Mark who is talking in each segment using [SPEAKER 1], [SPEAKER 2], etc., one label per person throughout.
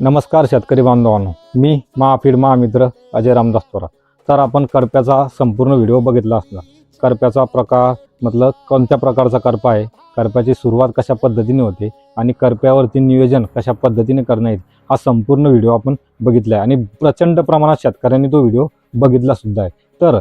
[SPEAKER 1] नमस्कार शेतकरी बांधवांनो. मी महाफीड महामित्र अजय रामदास थोरात तर आपण करप्याचा संपूर्ण व्हिडिओ बघितला असणार करप्याचा प्रकार मतलब कोणत्या प्रकारचा करपा आहे? करप्याची सुरुवात कशा पद्धतीने होते? आणि करप्यावरती नियोजन कशा पद्धतीने करणं येईल हा संपूर्ण व्हिडिओ आपण बघितला आहे आणि प्रचंड प्रमाणात शेतकऱ्यांनी तो व्हिडिओ बघितला सुद्धा आहे. तर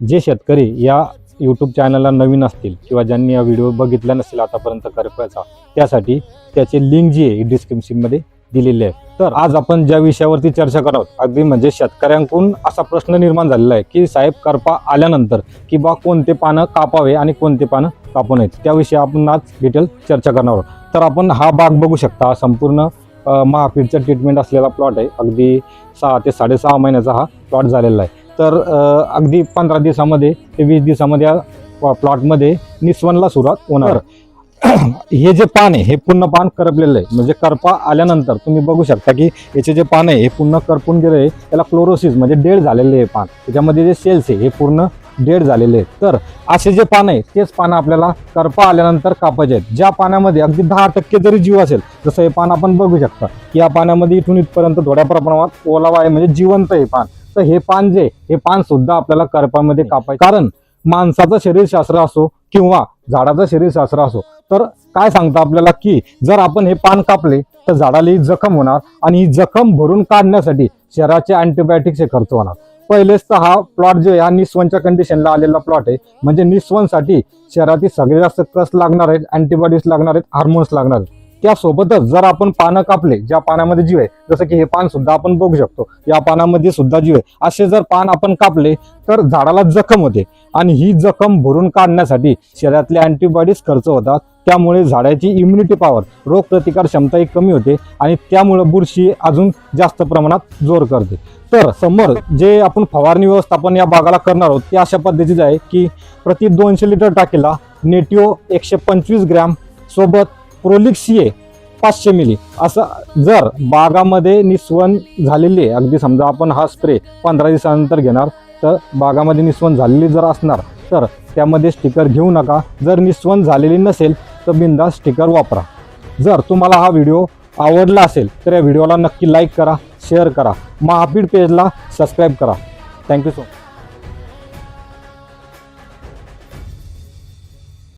[SPEAKER 1] जे शेतकरी या यूट्यूब चॅनलला नवीन असतील किंवा ज्यांनी हा व्हिडिओ बघितला नसेल आतापर्यंत करप्याचा त्यासाठी त्याची लिंक जी आहे डिस्क्रिप्शनमध्ये दिलेली आहे. तर आज आपण ज्या विषयावरती चर्चा करत आहोत अगदी म्हणजे शेतकऱ्यांकडून असा प्रश्न निर्माण झालेला आहे की साहेब करपा आल्यानंतर की बा कोणते पानं कापावे आणि कोणते पानं कापू नयेत त्याविषयी आपण आज डिटेल चर्चा करणार आहोत. तर आपण हा भाग बघू शकता संपूर्ण अ, महापीडचा ट्रीटमेंट असलेला प्लॉट आहे. अगदी सहा ते साडेसहा महिन्याचा हा प्लॉट झालेला आहे. तर अगदी पंधरा दिवसामध्ये ते वीस दिवसामध्ये या प्लॉटमध्ये निस्वनला सुरुवात होणार हे जे पान आहे हे पूर्ण पान करपलेलं आहे. म्हणजे करपा आल्यानंतर तुम्ही बघू शकता की याचे जे पान आहे हे पूर्ण करपून गेले आहे. त्याला क्लोरोसिस म्हणजे डेड झालेले आहे पान. त्याच्यामध्ये जे सेल्स आहे हे पूर्ण डेड झालेले आहेत. तर असे जे पान आहे तेच पानं आपल्याला करपा आल्यानंतर कापायचे आहेत. ज्या पाण्यामध्ये अगदी दहा टक्के जरी जीव असेल जसं हे पान आपण बघू शकता की या पाण्यामध्ये इथून इथपर्यंत थोड्या प्रमाणात ओलावा आहे म्हणजे जिवंत आहे पान. तर हे पान जे हे पान सुद्धा आपल्याला करपामध्ये कापायचे. कारण माणसाचं शरीरशास्त्र असो किंवा झाडाचा शरीर सासरा असो. तर काय सांगतं आपल्याला की जर आपण हे पान कापले तर झाडाला ही जखम होणार आणि ही जखम भरून काढण्यासाठी शरीराचे अँटीबायोटिक्सचे खर्च होणार. पहिलेच तर हा प्लॉट जो आहे हा निस्वनच्या कंडिशनला आलेला प्लॉट आहे. म्हणजे निस्वनसाठी शरीरातील सगळे जास्त कस लागणार आहेत अँटीबॉडीज लागणार आहेत हार्मोन्स लागणार आहेत. त्यासोबतच जर आपण पानं कापले ज्या पानामध्ये जीव आहे जसं की हे पान सुद्धा आपण बघू शकतो या पानामध्ये सुद्धा जीव आहे. असे जर पान आपण कापले तर झाडाला जखम होते. आणि ही जखम भरून काढण्यासाठी शरीरातले अँटीबॉडीज खर्च होतात. त्यामुळे झाडाची इम्युनिटी पॉवर रोगप्रतिकार क्षमताही कमी होते. आणि त्यामुळे बुरशी अजून जास्त प्रमाणात जोर करते. तर समोर जे आपण फवारणी व्यवस्थापन या बागाला करणार आहोत ते अशा पद्धतीचं आहे की प्रति दोनशे लिटर टाकीला नेटिओ एकशे पंचवीस ग्रॅम सोबत प्रोलिक्सिए पाचशे मिली असं जर बागामध्ये निस्वन झालेली आहे अगदी समजा आपण हा स्प्रे पंधरा दिवसानंतर घेणार तर बागामध्ये निस्वन झालेली जर असणार तर त्यामध्ये स्टिकर घेऊ नका. जर निस्वन झालेली नसेल तर बिंदा स्टिकर वापरा. जर तुम्हाला हा व्हिडिओ आवडला असेल तर या व्हिडिओला नक्की लाईक करा शेअर करा. महापीड पेजला सबस्क्राईब करा. Thank you so much